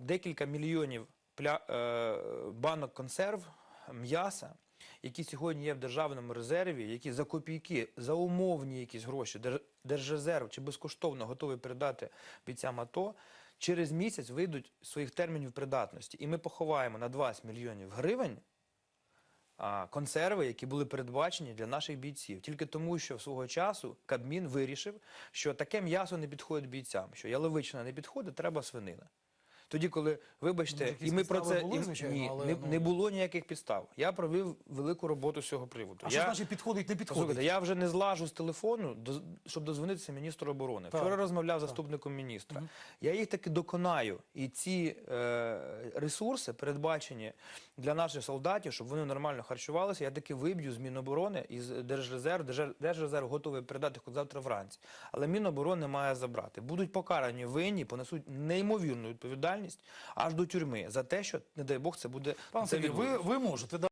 декілька мільйонів е, банок консерв, м'яса, які сьогодні є в державному резерві, які за копійки, за умовні якісь гроші, Держрезерв чи безкоштовно готовий передати бійцям АТО, через місяць вийдуть своїх термінів придатності. І ми поховаємо на 20 мільйонів гривень консерви, які були передбачені для наших бійців, тільки тому, що свого часу Кабмін вирішив, що таке м'ясо не підходить бійцям, що яловичина не підходить, треба свинина. Тоді, коли, вибачте, Ну, і ми про це були, і- звичайно, ні, але, не, ну- не було ніяких підстав. Я провів велику роботу з цього приводу. А я, що значить підходить, не підходить? Слухайте, я вже не злажу з телефону, до- щоб дозвонитися міністру оборони. Так. Вчора розмовляв з заступником міністра. Я їх таки доконаю. І ці е, ресурси передбачені для наших солдатів, щоб вони нормально харчувалися. Я таки виб'ю з Міноборони і з Держрезерв. Держ- Держрезерв готовий передати хоч завтра вранці. Але Міноборони має забрати. Будуть покарані винні, понесуть неймовірну відповідальність аж до тюрми за те, що, не дай Бог, це буде Пан Сергій, ви, ви можете